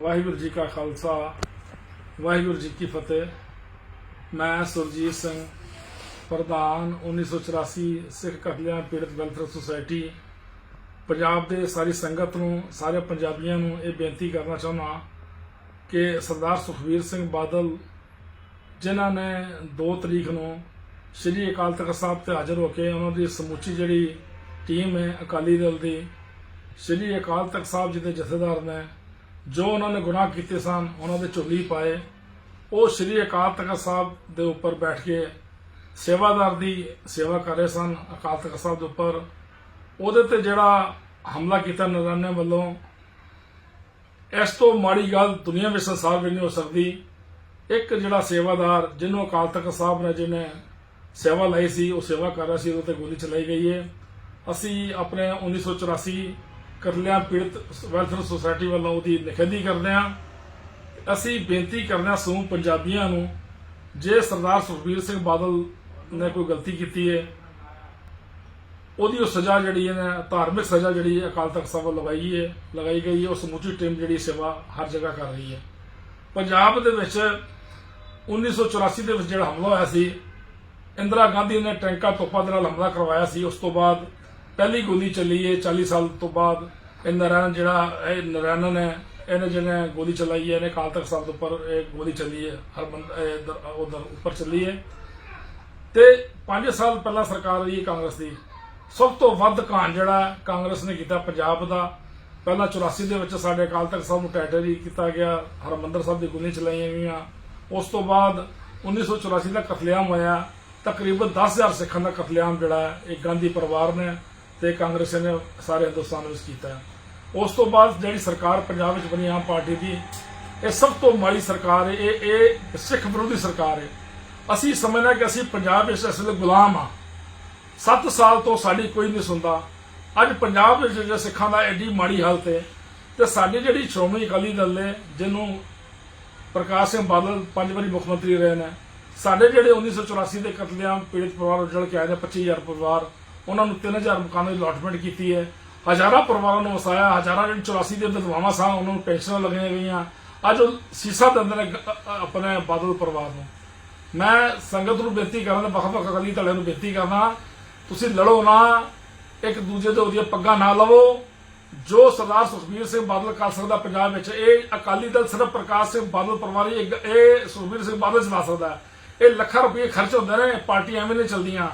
ਵਾਹਿਗੁਰੂ ਜੀ ਕਾ ਖਾਲਸਾ, ਵਾਹਿਗੁਰੂ ਜੀ ਕੀ ਫਤਿਹ। ਮੈਂ ਸੁਰਜੀਤ ਸਿੰਘ, ਪ੍ਰਧਾਨ 1984 ਸਿੱਖ ਕਤਲਿਆਂ ਪੀੜਤ ਵੈਲਫੇਅਰ ਸੁਸਾਇਟੀ। ਪੰਜਾਬ ਦੇ ਸਾਰੀ ਸੰਗਤ ਨੂੰ, ਸਾਰੇ ਪੰਜਾਬੀਆਂ ਨੂੰ ਇਹ ਬੇਨਤੀ ਕਰਨਾ ਚਾਹੁੰਦਾ ਕਿ ਸਰਦਾਰ ਸੁਖਬੀਰ ਸਿੰਘ ਬਾਦਲ, ਜਿਨ੍ਹਾਂ ਨੇ 2 ਤਰੀਕ ਨੂੰ ਸ੍ਰੀ ਅਕਾਲ ਤਖਤ ਸਾਹਿਬ ਤੇ ਹਾਜ਼ਰ ਹੋ ਕੇ ਉਹਨਾਂ ਦੀ ਸਮੁੱਚੀ ਜਿਹੜੀ ਟੀਮ ਹੈ ਅਕਾਲੀ ਦਲ ਦੀ, ਸ੍ਰੀ ਅਕਾਲ ਤਖਤ ਸਾਹਿਬ ਜੀ ਦੇ ਜਥੇਦਾਰ ਨੇ ਜੋ ਉਹਨਾਂ ਨੇ ਗੁਨਾਹ ਕੀਤੇ ਸਨ, ਉਹਨਾਂ ਦੇ ਝੋਲੀ ਪਾਏ। ਉਹ ਸ੍ਰੀ ਅਕਾਲ ਤਖਤ ਸਾਹਿਬ ਦੇ ਉੱਪਰ ਬੈਠ ਕੇ ਸੇਵਾਦਾਰ ਦੀ ਸੇਵਾ ਕਰ ਰਹੇ ਸਨ, ਅਕਾਲ ਤਖਤ ਸਾਹਿਬ ਦੇ ਉੱਪਰ। ਉਹਦੇ ਤੇ ਜਿਹੜਾ ਹਮਲਾ ਕੀਤਾ ਨਜ਼ਰਾਨੇ ਵੱਲੋਂ, ਇਸ ਤੋਂ ਮਾੜੀ ਗੱਲ ਦੁਨੀਆ ਵਿੱਚ ਸੰਸਾਰ ਵਿੱਚ ਨਹੀਂ ਹੋ ਸਕਦੀ। ਇੱਕ ਜਿਹੜਾ ਸੇਵਾਦਾਰ, ਜਿਹਨੂੰ ਅਕਾਲ ਤਖਤ ਸਾਹਿਬ ਨੇ ਜਿਹਨੇ ਸੇਵਾ ਲਈ ਸੀ, ਉਹ ਸੇਵਾ ਕਰ ਰਿਹਾ ਸੀ, ਉਹਦੇ ਤੇ ਗੋਲੀ ਚਲਾਈ ਗਈ ਹੈ। ਅਸੀਂ ਆਪਣੇ 1984 ਕਰਲਿਆਂ ਪੀੜਤ ਵੈਲਫੇਅਰ ਸੁਸਾਇਟੀ ਵੱਲੋਂ ਉਹਦੀ ਨਿਖੇਧੀ ਕਰਦੇ ਹਾਂ। ਅਸੀਂ ਬੇਨਤੀ ਕਰਦੇ ਹਾਂ ਸਮੂਹ ਪੰਜਾਬੀਆਂ ਨੂੰ, ਜੇ ਸਰਦਾਰ ਸੁਖਬੀਰ ਸਿੰਘ ਬਾਦਲ ਨੇ ਕੋਈ ਗਲਤੀ ਕੀਤੀ ਹੈ, ਉਹਦੀ ਉਹ ਸਜ਼ਾ ਜਿਹੜੀ ਹੈ ਨਾ, ਧਾਰਮਿਕ ਸਜ਼ਾ ਜਿਹੜੀ ਅਕਾਲ ਤਖਤ ਸਾਹਿਬ ਵੱਲੋਂ ਲਗਾਈ ਹੈ, ਲਗਾਈ ਗਈ ਹੈ, ਉਹ ਸਮੁੱਚੀ ਟੀਮ ਜਿਹੜੀ ਸੇਵਾ ਹਰ ਜਗ੍ਹਾ ਕਰ ਰਹੀ ਹੈ। ਪੰਜਾਬ ਦੇ ਵਿੱਚ 1984 ਦੇ ਵਿੱਚ ਜਿਹੜਾ ਹਮਲਾ ਹੋਇਆ ਸੀ, ਇੰਦਰਾ ਗਾਂਧੀ ਨੇ ਟੈਂਕਾ ਤੋਪਾ ਦੇ ਨਾਲ ਹਮਲਾ ਕਰਵਾਇਆ ਸੀ, ਉਸ ਤੋਂ ਬਾਅਦ ਪਹਿਲੀ ਗੋਲੀ ਚੱਲੀ ਹੈ 40 ਸਾਲ ਤੋਂ ਬਾਅਦ। ਇਹ ਨਰਾਇਣ ਜਿਹੜਾ ਇਹ ਨਰਾਇਣ ਨੇ ਇਹਨੇ ਜਿਹਨੇ ਗੋਲੀ ਚਲਾਈ ਹੈ ਇਹਨੇ ਅਕਾਲ ਤਖਤ ਸਾਹਿਬ ਦੇ ਉੱਪਰ ਇਹ ਗੋਲੀ ਚੱਲੀ ਹੈ ਹਰ ਬੰਦ ਉਧਰ ਉੱਪਰ ਚੱਲੀ ਹੈ। ਤੇ 5 ਸਾਲ ਪਹਿਲਾਂ ਸਰਕਾਰ ਰਹੀ ਹੈ ਕਾਂਗਰਸ ਦੀ। ਸਭ ਤੋਂ ਵੱਧ ਕਾਂਡ ਜਿਹੜਾ ਕਾਂਗਰਸ ਨੇ ਕੀਤਾ ਪੰਜਾਬ ਦਾ ਪਹਿਲਾਂ 84 ਦੇ ਵਿੱਚ ਸਾਡੇ ਅਕਾਲ ਤਖਤ ਸਾਹਿਬ ਨੂੰ ਟੈਟਰੀ ਕੀਤਾ ਗਿਆ ਹਰਮੰਦਰ ਸਾਹਿਬ ਦੀ ਗੋਲੀਆਂ ਚਲਾਈਆਂ ਗਈਆਂ। ਉਸ ਤੋਂ ਬਾਅਦ 1984 ਦਾ ਕਤਲੇਆਮ ਹੋਇਆ ਤਕਰੀਬਨ 10000 ਸਿੱਖਾਂ ਦਾ ਕਤਲੇਆਮ ਜਿਹੜਾ ਹੈ, ਇਹ ਗਾਂਧੀ ਪਰਿਵਾਰ ਨੇ ਤੇ ਕਾਂਗਰਸ ਨੇ ਸਾਰੇ ਹਿੰਦੁਸਤਾਨ ਵਿੱਚ ਕੀਤਾ। ਉਸ ਤੋਂ ਬਾਅਦ ਜਿਹੜੀ ਸਰਕਾਰ ਪੰਜਾਬ ਵਿੱਚ ਬਣੀ, ਆਮ ਪਾਰਟੀ ਦੀ, ਇਹ ਸਭ ਤੋਂ ਮਾੜੀ ਸਰਕਾਰ ਹੈ, ਇਹ ਇਹ ਸਿੱਖ ਵਿਰੋਧੀ ਸਰਕਾਰ ਹੈ। ਅਸੀਂ ਸਮਝਦੇ ਕਿ ਅਸੀਂ ਪੰਜਾਬ ਵਿੱਚ ਇਸ ਗੁਲਾਮ ਆ 7 ਸਾਲ ਤੋਂ ਸਾਡੀ ਕੋਈ ਨਹੀਂ ਸੁਣਦਾ। ਅੱਜ ਪੰਜਾਬ ਵਿੱਚ ਜਿਹੜੇ ਸਿੱਖਾਂ ਦਾ ਐਡੀ ਮਾੜੀ ਹਾਲਤ ਹੈ, ਤੇ ਸਾਡੀ ਜਿਹੜੀ ਸ਼੍ਰੋਮਣੀ ਅਕਾਲੀ ਦਲ ਨੇ, ਜਿਹਨੂੰ ਪ੍ਰਕਾਸ਼ ਸਿੰਘ ਬਾਦਲ ਪੰਜ ਵਾਰੀ ਮੁੱਖ ਮੰਤਰੀ ਰਹੇ ਨੇ, ਸਾਡੇ ਜਿਹੜੇ 1984 ਦੇ ਕਤਲੇਆਮ ਪੀੜਤ ਪਰਿਵਾਰ ਉਜੜ ਕੇ ਆਏ ਨੇ 25000 ਪਰਿਵਾਰ ਉਹਨਾਂ ਨੂੰ 3000 ਮਕਾਨਾਂ ਦੀ ਅਲਾਟਮੈਂਟ ਕੀਤੀ ਹੈ। ਹਜ਼ਾਰਾਂ ਪਰਿਵਾਰਾਂ ਨੂੰ ਵਸਾਇਆ, ਹਜ਼ਾਰਾਂ ਜਿਹੜੇ 84 ਦੇ ਵਿਧਵਾਵਾਂ ਸਾਂ, ਉਹਨਾਂ ਨੂੰ ਪੈਨਸ਼ਨਾਂ ਲੱਗੀਆਂ ਗਈਆਂ। ਅੱਜ ਸੀਸਾ ਦਿੰਦੇ ਨੇ ਆਪਣੇ ਬਾਦਲ ਪਰਿਵਾਰ ਨੂੰ। ਮੈਂ ਸੰਗਤ ਨੂੰ ਬੇਨਤੀ ਕਰਦਾ ਵੱਖ ਵੱਖ ਅਕਾਲੀ ਦਲਾਂ ਨੂੰ ਬੇਨਤੀ ਕਰਨਾ ਤੁਸੀਂ ਲੜੋ ਨਾ, ਇੱਕ ਦੂਜੇ ਦੇ ਉਹਦੀਆਂ ਪੱਗਾਂ ਨਾ ਲਵੋ। ਜੋ ਸਰਦਾਰ ਸੁਖਬੀਰ ਸਿੰਘ ਬਾਦਲ ਕਰ ਸਕਦਾ ਪੰਜਾਬ ਵਿੱਚ, ਇਹ ਅਕਾਲੀ ਦਲ ਸਿਰਫ ਪ੍ਰਕਾਸ਼ ਸਿੰਘ ਬਾਦਲ ਪਰਿਵਾਰ ਇਹ ਸੁਖਬੀਰ ਸਿੰਘ ਬਾਦਲ ਚਲਾ ਸਕਦਾ। ਇਹ ਲੱਖਾਂ ਰੁਪਏ ਖਰਚ ਹੁੰਦੇ ਨੇ ਪਾਰਟੀਆਂ ਐਵੇਂ ਨਹੀਂ ਚਲਦੀਆਂ।